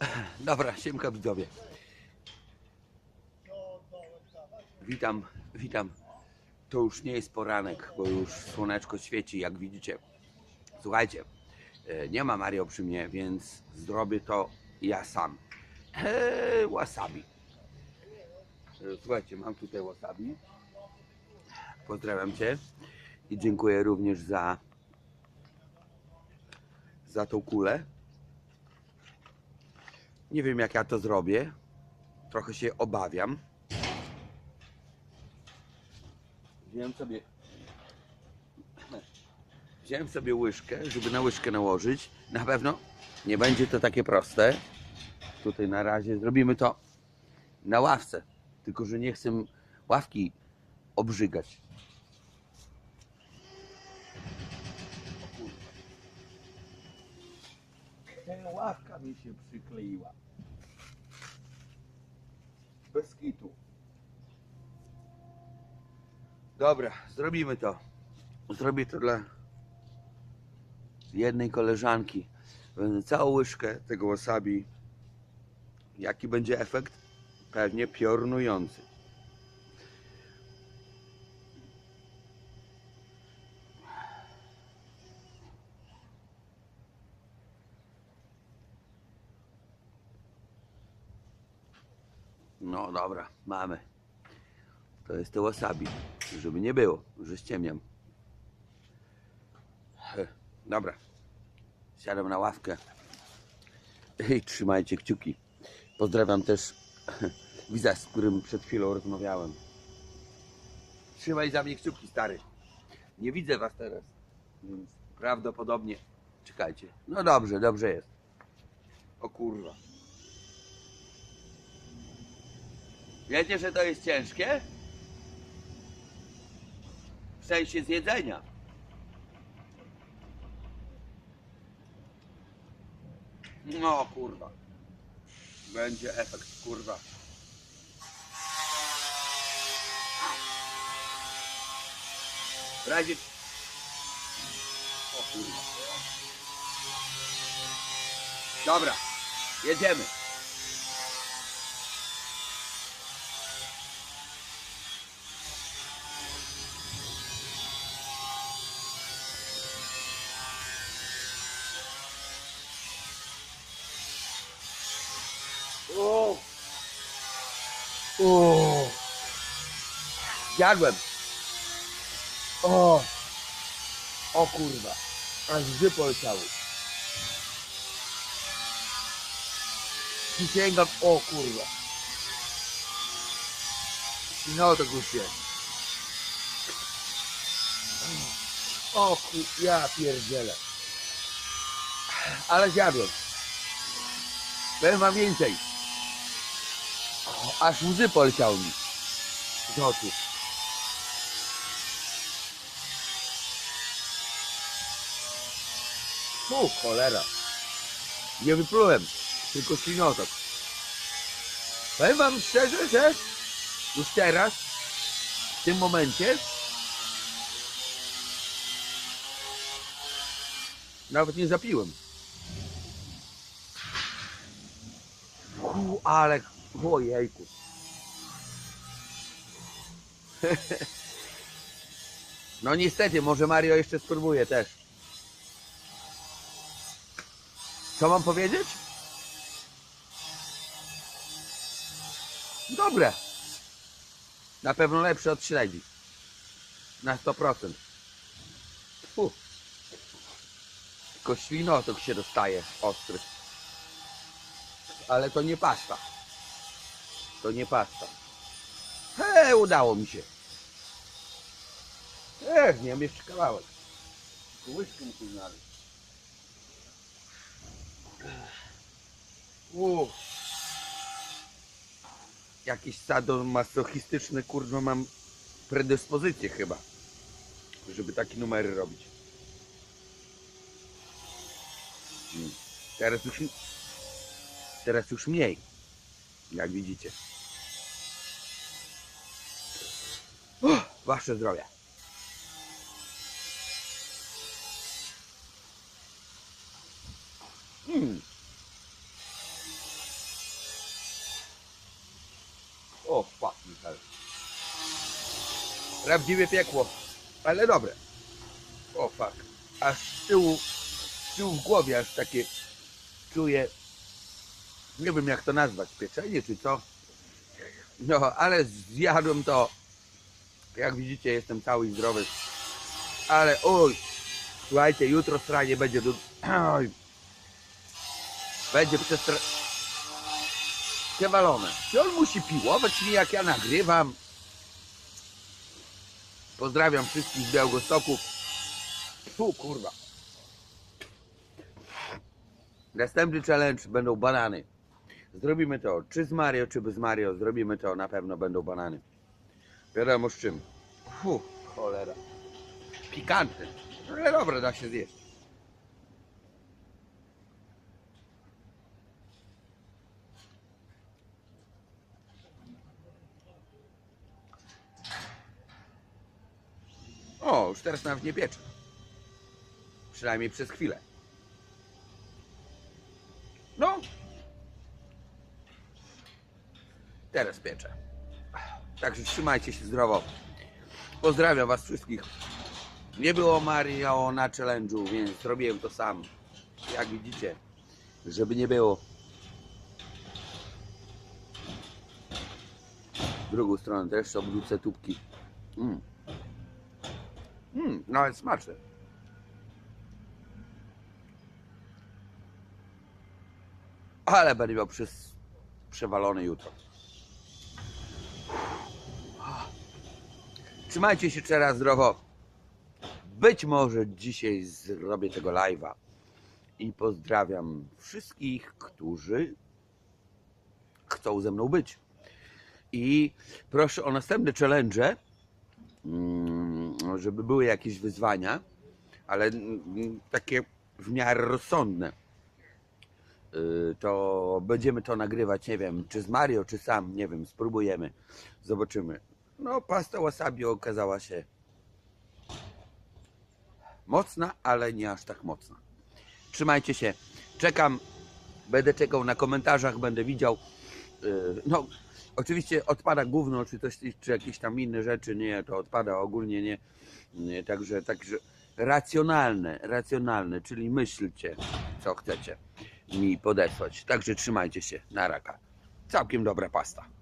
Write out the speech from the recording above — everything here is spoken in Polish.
Dobra, siemka widzowie. Witam, witam. To już nie jest poranek, bo już słoneczko świeci, jak widzicie. Słuchajcie, e, nie ma Mario przy mnie, więc zrobię to ja sam. Eee, wasabi. E, Słuchajcie, mam tutaj wasabi. Pozdrawiam Cię i dziękuję również za za tą kulę. Nie wiem jak ja to zrobię. Trochę się obawiam. Wziąłem sobie Wziąłem sobie łyżkę, żeby na łyżkę nałożyć. Na pewno nie będzie to takie proste. Tutaj na razie zrobimy to na ławce. Tylko, że nie chcę ławki obrzygać. O kurwa. Ta ławka mi się przykleiła. Bez kitu. Dobra, zrobimy to. Zrobię to dla jednej koleżanki. Będę całą łyżkę tego wasabi. Jaki będzie efekt? Pewnie piorunujący. No dobra, mamy. To jest to wasabi. Żeby nie było, że ściemniam. Dobra. Siadam na ławkę. I trzymajcie kciuki. Pozdrawiam też widza, z którym przed chwilą rozmawiałem. Trzymaj za mnie kciuki, stary. Nie widzę was teraz. Więc prawdopodobnie. Czekajcie. No dobrze, dobrze jest. O kurwa. Wiecie, że to jest ciężkie? W sensie zjedzenia. No kurwa. Będzie efekt, kurwa. W razie... O kurwa. Dobra, jedziemy. O! Jadłem. O! O kurwa. Aż łzy poleciały. Przysięgam, o kurwa. No to guście. O kur... ja pierdzielę. Ale zjadłem. Powiem wam więcej. Aż łzy poleciały mi z oczu. Fu, cholera. Nie wyplułem, tylko ślinotok. Powiem wam szczerze, że już teraz, w tym momencie, nawet nie zapiłem. Fu, ale, ojejku. No niestety, może Mario jeszcze spróbuje też. Co mam powiedzieć? Dobre. Na pewno lepsze od śledzi. Na 100%. Fu. Tylko świnotok się dostaje ostry. Ale to nie pasta. To nie pasta. He, udało mi się. Ech, nie wiem, jeszcze kawałek. Tylko muszę znaleźć. Uff. Jakieś sadomasochistyczne, kurwa, mam predyspozycje chyba, żeby takie numery robić. Mm. Teraz już, teraz już mniej, jak widzicie. Uff, wasze zdrowie. Mm. O, fucking hell. Prawdziwe piekło, ale dobre. O, fuck. Aż z tyłu, z tyłu w głowie aż takie czuję nie wiem jak to nazwać, pieczenie czy co. No, ale zjadłem to. Jak widzicie, jestem cały i zdrowy. Ale oj, słuchajcie, jutro stranie będzie do... Oj, będzie przestra... Przewalone. Czy on musi piłować mi jak ja nagrywam? Pozdrawiam wszystkich z Białegostoku. Tu kurwa. Następny challenge będą banany. Zrobimy to czy z Mario, czy bez Mario. Zrobimy to, na pewno będą banany. Wiadomo z czym. Fu, cholera. Pikantny. Ale dobra, da się zjeść. O, już teraz nawet nie piecze. Przynajmniej przez chwilę. No. Teraz piecze. Także trzymajcie się zdrowo. Pozdrawiam Was wszystkich. Nie było Mario na challenge'u, więc zrobiłem to sam. Jak widzicie, żeby nie było. W drugą stronę też obrócę tubki. Mm. Mm, nawet smaczne. Ale będę miał przez przewalone jutro. Trzymajcie się jeszcze raz zdrowo. Być może dzisiaj zrobię tego live'a. I pozdrawiam wszystkich, którzy chcą ze mną być. I proszę o następne challenge, mm, żeby były jakieś wyzwania, ale mm, takie w miarę rozsądne. Y, To będziemy to nagrywać, nie wiem, czy z Mario, czy sam, nie wiem, spróbujemy, zobaczymy. No, pasta wasabi okazała się mocna, ale nie aż tak mocna. Trzymajcie się, czekam, będę czekał na komentarzach, będę widział. Yy, No, oczywiście odpada gówno, czy coś, czy jakieś tam inne rzeczy, nie, to odpada ogólnie nie. nie także, także racjonalne, racjonalne, czyli myślcie, co chcecie mi podesłać. Także trzymajcie się, na raka. Całkiem dobra pasta.